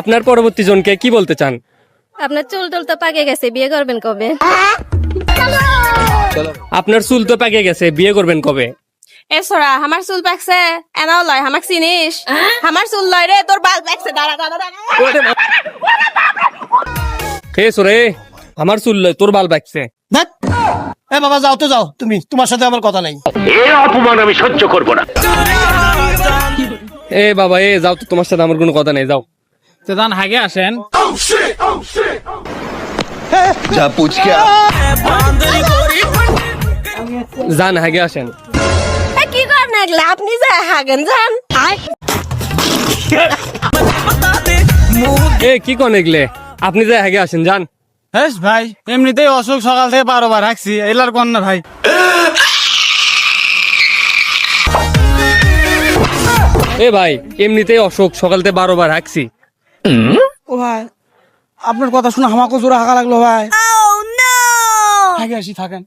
আপনার পরবর্তী জনকে কি বলতে চান? আপনার চুল টুল তো পাকে গেছে বিয়ে করবেন কবে? আপনার চুল তো পেকে গেছে বিয়ে করবেন কবে? এ সরা আমার চুল পাকছে এনাও লয় আমাক চিনিস? আমার চুল লয় রে তোর বাল পাকছে দাঁড়া দাঁড়া দাঁড়া। হে সোরে আমার চুল লয়, তোর বাল বাকছে ধ্যাৎ। এ বাবা যাও তো যাও তুমি তোমার সাথে আমার কথা নেই। এ বাবা এ যাও তো তোমার সাথে আমার কোনো কথা নেই যাও। তো হাগে আসেন। যা পুচকে। যান হাগে আসেন। কি করেন আপনি যা হাগেন জান এ কি কন এগলে? আপনি যা হাগে আসেন যান। হ্যাঁ ভাই এমনিতেই অসুখ সকাল থেকে বারোবার হাঁকছি এলার কন না ভাই। এ ভাই এমনিতেই অসুখ সকাল থেকে বারোবার হাঁকছি। ও ভাই আপনার কথা শুনে আমাকে জোরে হাঁকা লাগল ভাই। থাকে আসি থাকেন।